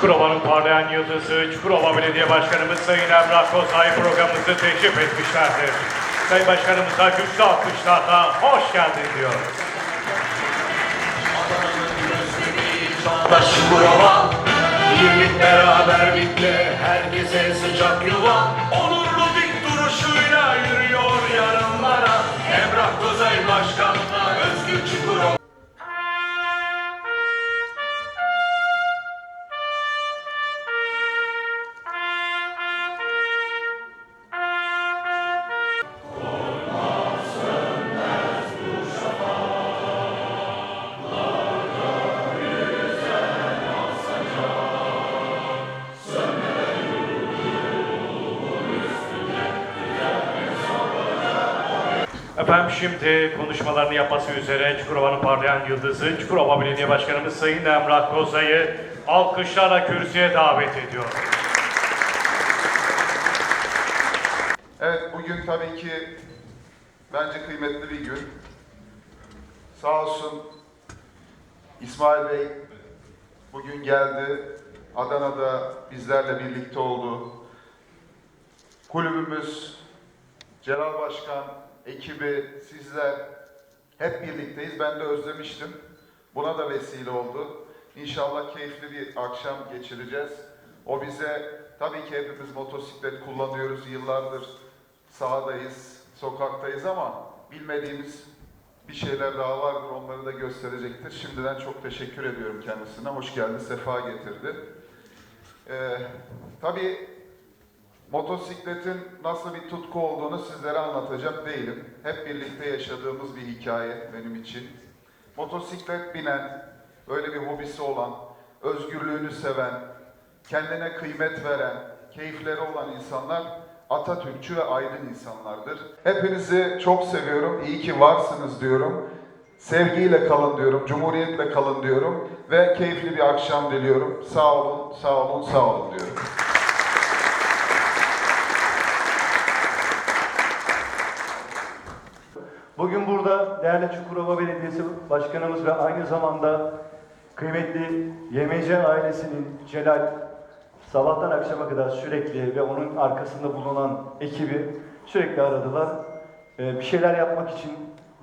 Çukurova'nın parlayan yıldızı Çukurova Belediye Başkanımız Sayın Emrah Kozay programımızı teşrif etmişlerdir. Sayın Başkanımıza güçlü alkışlarla hoş geldin diyoruz. Çağdaş Çukurova Birlik beraberlikle herkese sıcak yuva Onurlu dik Efendim şimdi konuşmalarını yapması üzere Çukurova'nın parlayan yıldızı Çukurova Belediye Başkanımız Sayın Emrah Kozay'ı alkışlarla kürsüye davet ediyor. Evet bugün tabii ki bence kıymetli bir gün. Sağ olsun İsmail Bey bugün geldi. Adana'da bizlerle birlikte oldu. Kulübümüz, Celal Başkan, ekibi, sizler hep birlikteyiz. Ben de özlemiştim. Buna da vesile oldu. İnşallah keyifli bir akşam geçireceğiz. O bize, tabii ki hepimiz motosiklet kullanıyoruz. Yıllardır sahadayız, sokaktayız ama bilmediğimiz bir şeyler daha vardır. Onları da gösterecektir. Şimdiden çok teşekkür ediyorum kendisine. Hoş geldi, sefa getirdi. Ee, tabii Motosikletin nasıl bir tutku olduğunu sizlere anlatacak değilim. Hep birlikte yaşadığımız bir hikaye benim için. Motosiklet binen, böyle bir hobisi olan, özgürlüğünü seven, kendine kıymet veren, keyifleri olan insanlar Atatürkçü ve aydın insanlardır. Hepinizi çok seviyorum, iyi ki varsınız diyorum. Sevgiyle kalın diyorum, cumhuriyetle kalın diyorum ve keyifli bir akşam diliyorum. Sağ olun, sağ olun, sağ olun diyorum. Bugün burada değerli Çukurova Belediyesi Başkanımız ve aynı zamanda kıymetli YMC ailesinin Celal sabahtan akşama kadar sürekli ve onun arkasında bulunan ekibi sürekli aradılar. Ee, bir şeyler yapmak için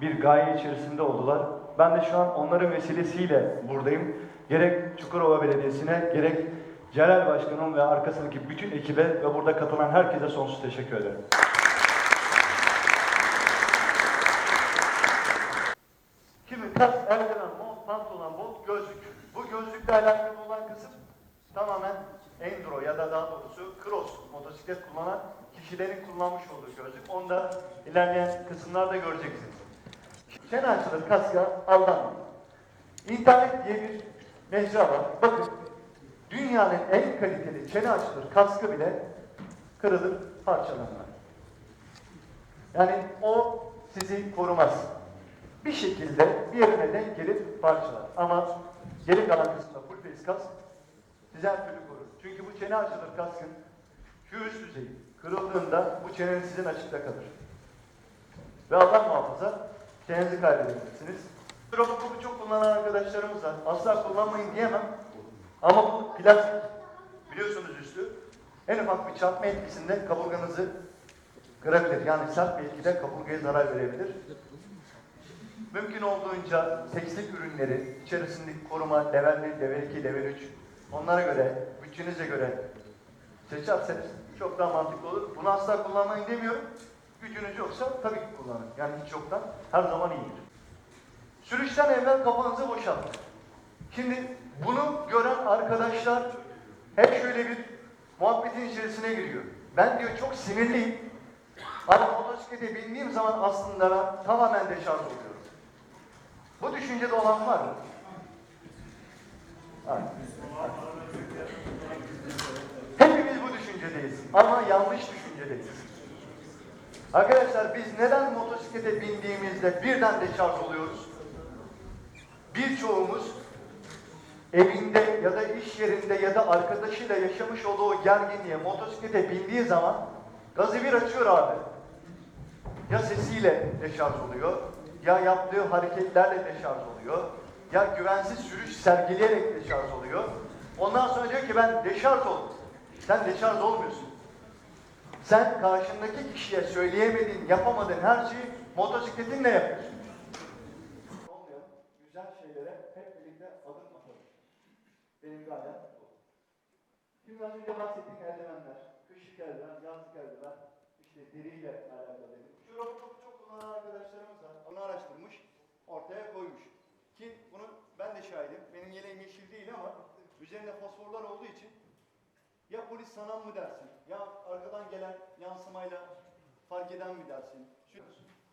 bir gaye içerisinde oldular. Ben de şu an onların vesilesiyle buradayım. Gerek Çukurova Belediyesi'ne gerek Celal Başkanım ve arkasındaki bütün ekibe ve burada katılan herkese sonsuz teşekkür ederim. Kimi kas, eldiven, mont, pantolon, bot, gözlük. Bu gözlükle alakalı olan kısım tamamen enduro ya da daha doğrusu cross motosiklet kullanan kişilerin kullanmış olduğu gözlük. Onu da ilerleyen kısımlarda göreceksiniz. Çene açılır kaska aldanmayın. İnternet diye bir mecra var. Bakın dünyanın en kaliteli çene açılır kaskı bile kırılır, parçalanır. Yani o sizi korumaz. Bir şekilde bir yerine denk gelip parçalar. Ama geri kalan kısımda full face kask sizi her türlü korur. Çünkü bu çene açılır kaskın şu üst düzeyi kırıldığında bu çeneniz sizin açıkta kalır. Ve Allah muhafaza çenenizi kaybedebilirsiniz. Strofoskopu çok kullanan arkadaşlarımız var. Asla kullanmayın diyemem. Ama bu plastik biliyorsunuz üstü. En ufak bir çarpma etkisinde kaburganızı kırabilir. Yani sert bir etkide kaburgaya zarar verebilir. Mümkün olduğunca tekstil ürünleri, içerisindeki koruma level 1, level 2, level 3 onlara göre, bütçenize göre seçerseniz çok daha mantıklı olur. Bunu asla kullanmayın demiyorum. Gücünüz yoksa tabii ki kullanın. Yani hiç yoktan her zaman iyidir. Sürüşten evvel kafanızı boşaltın. Şimdi bunu gören arkadaşlar hep şöyle bir muhabbetin içerisine giriyor. Ben diyor çok sinirliyim. Ama motosiklete bindiğim zaman aslında tamamen deşarj oluyorum. Bu düşüncede olan var mı? Var. Hepimiz bu düşüncedeyiz ama yanlış düşüncedeyiz. Arkadaşlar biz neden motosiklete bindiğimizde birden deşarj oluyoruz? Birçoğumuz evinde ya da iş yerinde ya da arkadaşıyla yaşamış olduğu gerginliğe motosiklete bindiği zaman gazı bir açıyor abi. Ya sesiyle deşarj oluyor, ya yaptığı hareketlerle deşarj oluyor, ya güvensiz sürüş sergileyerek deşarj oluyor. Ondan sonra diyor ki ben deşarj oldum. Sen deşarj olmuyorsun. Sen karşındaki kişiye söyleyemediğin, yapamadığın her şeyi motosikletinle yapıyorsun. Olmayan güzel şeylere hep birlikte adım atalım. Benim gayem bu. Şimdi az önce bahsettiğim eldivenler, kışlık eldiven, yazlık eldiven, işte deriyle alakalı. Şu robotu çok kullanan arkadaşlarımız var. Onu araştırmış, ortaya koymuş. Ki bunu ben de şahidim. Benim yeleğim yeşil değil ama üzerinde fosforlar olduğu için ya polis sanan mı dersin, ya arkadan gelen yansımayla fark eden mi dersin? Şu,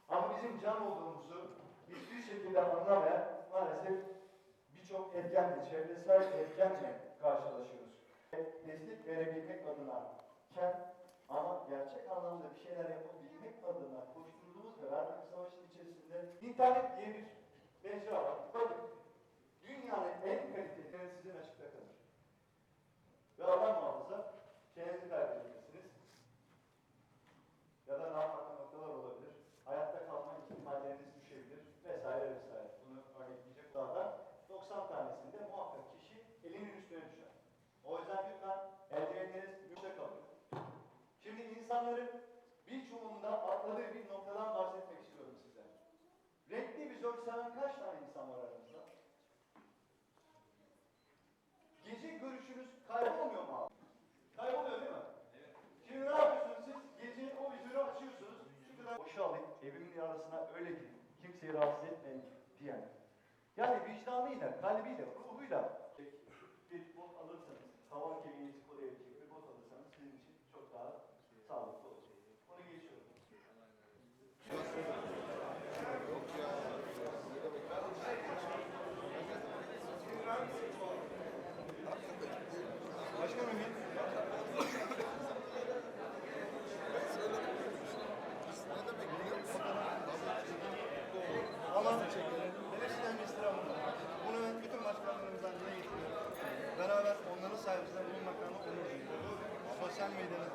ama bizim can olduğumuzu hiçbir şekilde anlamayan maalesef birçok etkenle, çevresel etkenle karşılaşıyoruz. Destek verebilmek adına ken ama gerçek anlamda bir şeyler yapabilmek adına koşturduğumuz ve verdiğimiz savaşın içerisinde internet diye bir mecra var. Bakın dünyanın en kaliteli insanların birçoğunda atladığı bir noktadan bahsetmek istiyorum size. Renkli vizör seven kaç tane insan var aramızda? Gece görüşünüz kaybolmuyor mu abi? Kayboluyor değil mi? Evet. Şimdi ne yapıyorsunuz siz? Gece o vizörü açıyorsunuz. Şu kadar boşa alayım, evimin arasına öyle gidin. Kimseyi rahatsız etmeyin diyen. Yani vicdanıyla, kalbiyle, ruhuyla bir bot alırsanız, tavan kemiğinizi koruyabilecek bir bot alırsanız sizin için çok daha sağlıklı olur. Bunu geçiyorum. Başkanım Ama hepsinden bir. Bunu bütün başkanlarımızdan dile getiriyorum. Beraber onların sayesinde bulunmaktan onur duyuyorum. Sosyal medyada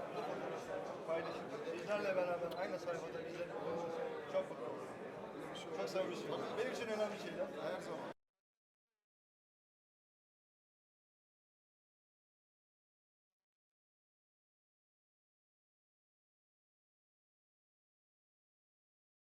paylaşıp sizlerle beraber aynı sayfada bulunması çok mutlu. Çok söylüyorum. Benim için önemli şeyler. Her zaman.